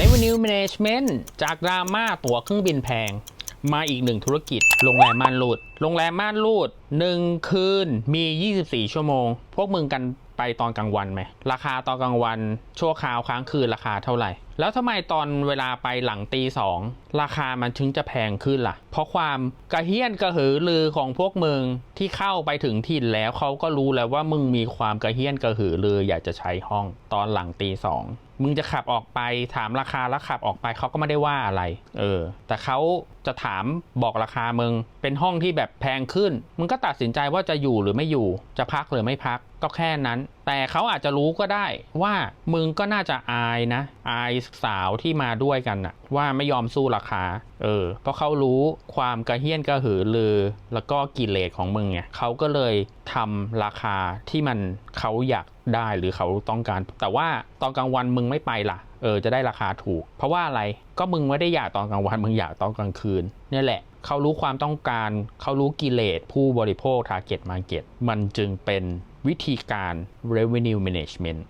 Revenue Management จากดราม่าตั๋วเครื่องบินแพง มาอีกหนึ่งธุรกิจ โรงแรมม่านรูด โรงแรมม่านรูด 1 คืนมี 24 ชั่วโมง พวกมึงกันไปตอนกลางวันไหม ราคาตอนกลางวัน ชั่วคราวค้างคืนราคาเท่าไหร่แล้วทำไมตอนเวลาไปหลังตีสองราคามันถึงจะแพงขึ้นล่ะ เพราะความกระเฮี้ยนกระหือรือของพวกมึงที่เข้าไปถึงถิ่นแล้วเขาก็รู้แล้วว่ามึงมีความกระเฮี้ยนกระหือรืออยากจะใช้ห้องตอนหลังตีสองมึงจะขับออกไปถามราคาแล้วขับออกไปเขาก็ไม่ได้ว่าอะไร เออ แต่เขาจะถามบอกราคามึง เป็นห้องที่แบบแพงขึ้น มึงก็ตัดสินใจว่าจะอยู่หรือไม่อยู่ จะพักหรือไม่พัก ก็แค่นั้น แต่เขาอาจจะรู้ก็ได้ว่ามึงก็น่าจะอายนะ อายสาวที่มาด้วยกันน่ะ ว่าไม่ยอมสู้ราคา เออ เพราะเขารู้ความกระเฮี้ยนกระหือรือ แล้วก็กิเลสของมึงไงเขาก็เลยทำราคาที่มันเขาอยากได้หรือเขาต้องการ แต่ว่าตอนกลางวันมึงไม่ไปล่ะ เออ จะได้ราคาถูก เพราะว่าอะไรก็มึงไม่ได้อยากตอนกลางวันมึงอยากตอนกลางคืนนี่แหละเขารู้ความต้องการ เขารู้กิเลสผู้บริโภค target market มันจึงเป็น วิธีการ revenue management